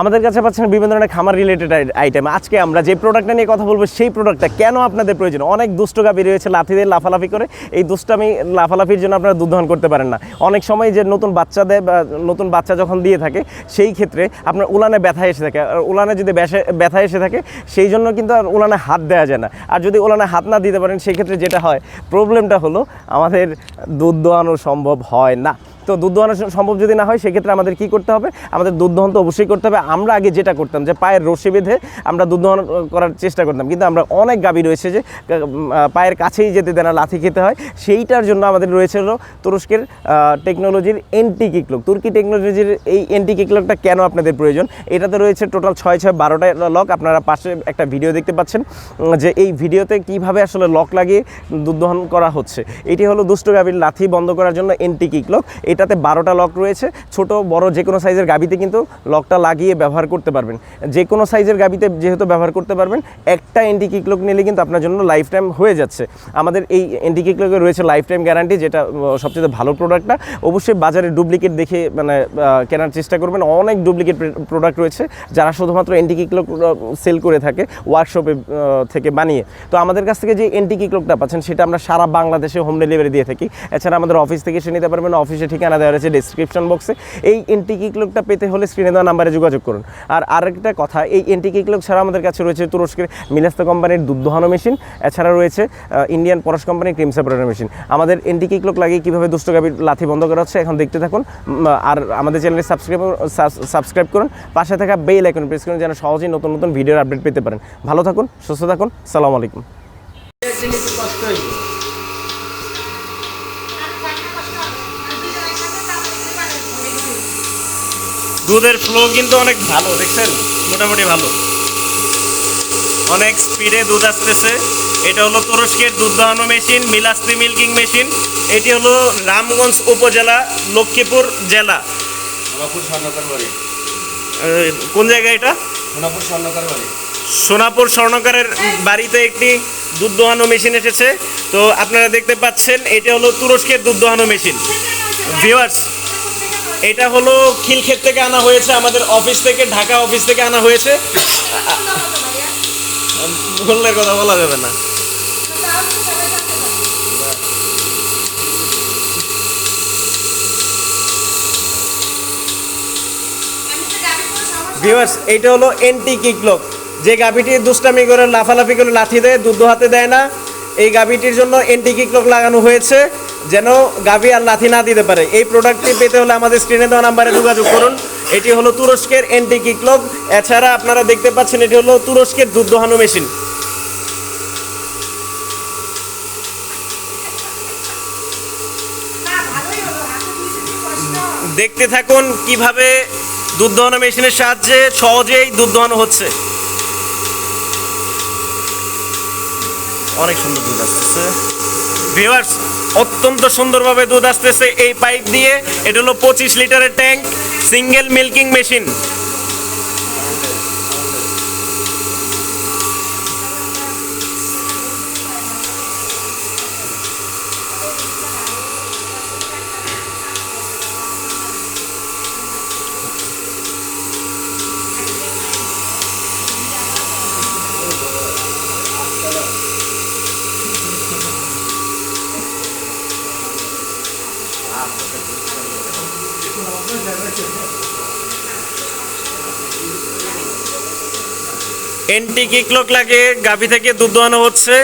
আমাদের কাছে পাচ্ছেন বিভিন্ন ধরনের খামার রিলেটেড আইটেম আজকে আমরা যে প্রোডাক্টটা নিয়ে কথা বলব, সেই প্রোডাক্টটা কেন আপনাদের প্রয়োজন? অনেক দুষ্ট গাভী রয়েছে লাথি দিয়ে লাফালাফি করে। এই দুষ্টামি, লাফালাফির জন্য আপনারা দুধ দহন করতে পারেন না। অনেক সময় যে নতুন বাচ্চা দেয় বা নতুন বাচ্চা যখন দিয়ে থাকে, সেই ক্ষেত্রে আপনার উলানে ব্যথা এসে থাকে। আর উলানে যদি ব্যথা এসে থাকে, সেই জন্য কিন্তু আর উলানে হাত দেওয়া যায় না। আর যদি উলানে হাত না দিতে পারেন, সেই ক্ষেত্রে যেটা হয় প্রবলেমটা হলো আমাদের দুধ দোয়ানো সম্ভব হয় না। তো দুধ দোয়ানো সম্ভব যদি না হয়, সেক্ষেত্রে আমাদের কি করতে হবে? আমাদের দুধ দহন তো অবশ্যই করতে হবে। আমরা আগে যেটা করতাম, যে পায়ের রশি বেঁধে আমরা দুধ দহন করার চেষ্টা করতাম। কিন্তু আমরা অনেক গাবি রয়েছে যে পায়ের কাছেই যেতে দেয় না লাথি খেতে হয়। সেইটার জন্য আমাদের রয়েছে হলো তুরস্কের টেকনোলজির এন্টি কিকলক তুর্কি টেকনোলজির এই এন্টি কিকলকটা কেন আপনাদের প্রয়োজন? এটাতে রয়েছে টোটাল ছয় ছয়, বারোটা লক। আপনারা পাশে একটা ভিডিও দেখতে পাচ্ছেন যে এই ভিডিওতে কীভাবে আসলে লক লাগিয়ে দুধ দহন করা হচ্ছে। এটি হলো দুষ্ট গাভীর লাথি বন্ধ করার জন্য এনটি কিকলক এটাতে বারোটা লক রয়েছে। ছোট, বড় যে কোনো সাইজের গাবিতে কিন্তু লকটা লাগিয়ে ব্যবহার করতে পারবেন। যে কোনো সাইজের গাবিতে যেহেতু ব্যবহার করতে পারবেন, একটা এনটি কিকলক নিলে কিন্তু আপনার জন্য লাইফ টাইম হয়ে যাচ্ছে। আমাদের এই এনটি কিকলকে রয়েছে লাইফ টাইম গ্যারান্টি, যেটা সবচেয়ে ভালো প্রোডাক্টটা। অবশ্যই বাজারে ডুপ্লিকেট দেখে মানে কেনার চেষ্টা করবেন। অনেক ডুপ্লিকেট প্রোডাক্ট রয়েছে, যারা শুধুমাত্র এনটি কিকলক সেল করে থাকে, ওয়ার্কশপে থেকে বানিয়ে। তো আমাদের কাছ থেকে যে এনটি কিকলকটা পাচ্ছেন, সেটা আমরা সারা বাংলাদেশে হোম ডেলিভারি দিয়ে থাকি। এছাড়া আমাদের অফিস থেকে এসে নিতে পারবেন অফিসে ঠিকানা দেওয়া রয়েছে ডিসক্রিপশন বক্সে এই এনটি কিকলকটা পেতে হলে স্ক্রিনে দেওয়া নাম্বারে যোগাযোগ করুন। আর আরেকটা কথা, এই এনটি কিকলক ছাড়া আমাদের কাছে রয়েছে তুরস্কের মিলাস্তা কোম্পানির দুধ দোহানো মেশিন এছাড়া রয়েছে ইন্ডিয়ান পরশ কোম্পানির ক্রিম সেপারেটর মেশিন আমাদের এনটি কিকলক লাগিয়ে কীভাবে দুষ্টগাভীর লাথি বন্ধ করা হচ্ছে এখন দেখতে থাকুন। আর আমাদের চ্যানেলে সাবস্ক্রাইব সাবস্ক্রাইব করুন। পাশে থাকা বেল আইকন প্রেস করুন যেন সহজেই নতুন নতুন ভিডিওর আপডেট পেতে পারেন। ভালো থাকুন, সুস্থ থাকুন, সালাম আলাইকুম। দুধের ফ্লো কিন্তু অনেক ভালো দেখছেন? মোটামুটি ভালো। অনেক স্পিডে দুধ আসতেছে। এটা হলো তুরস্কের দুধ দহানো মেশিন মিলাস্তি মিল্কিং মেশিন এটি হলো রামগঞ্জ উপজেলা লক্ষ্মীপুর জেলা। কোন জায়গা এটা? সোনাপুর স্বর্ণকারের বাড়িতে একটি দুধ দোহানো মেশিন এসেছে। তো আপনারা দেখতে পাচ্ছেন এটা হলো তুরস্কের দুধ দোহানো মেশিন ভিউয়ার্স এটা হলো খিলক্ষেত থেকে আনা হয়েছে, আমাদের অফিস থেকে, ঢাকা অফিস থেকে আনা হয়েছে। বললে কথা বলা যাবে না। ভিউয়ার্স এইটা হলো এন্টি কিকলক যে গাভিটি দুষ্টামি করে, লাফালাফি করে লাথি দেয়, দুধ হাতে দেয় না, এই গাভিটির জন্য এন্টি কিকলক লাগানো হয়েছে। যেন গাভি আর লাথি না দিতে পারে। এই প্রোডাক্টটি পেতে হলে আমাদের স্ক্রিনে দেওয়া নাম্বারে যোগাযোগ করুন। এটি হলো তুরস্কের এন্টি কিকলক এছাড়া আপনারা দেখতে পাচ্ছেন এটি হলো তুরস্কের দুধ দোহানো মেশিন দেখতে থাকুন কীভাবে দুধ দোহানো মেশিনের সাহায্যে সহজেই দুধ দোহানো হচ্ছে। অনেক সুন্দর দুধ আসতেছে ভিউয়ার্স অত্যন্ত সুন্দরভাবে দুধ আসতেছে এই পাইপ দিয়ে। এটা হলো পঁচিশ লিটারের tank single milking machine anti kick lock লাগে? গাভী থেকে দুধ দোয়ানো হচ্ছে।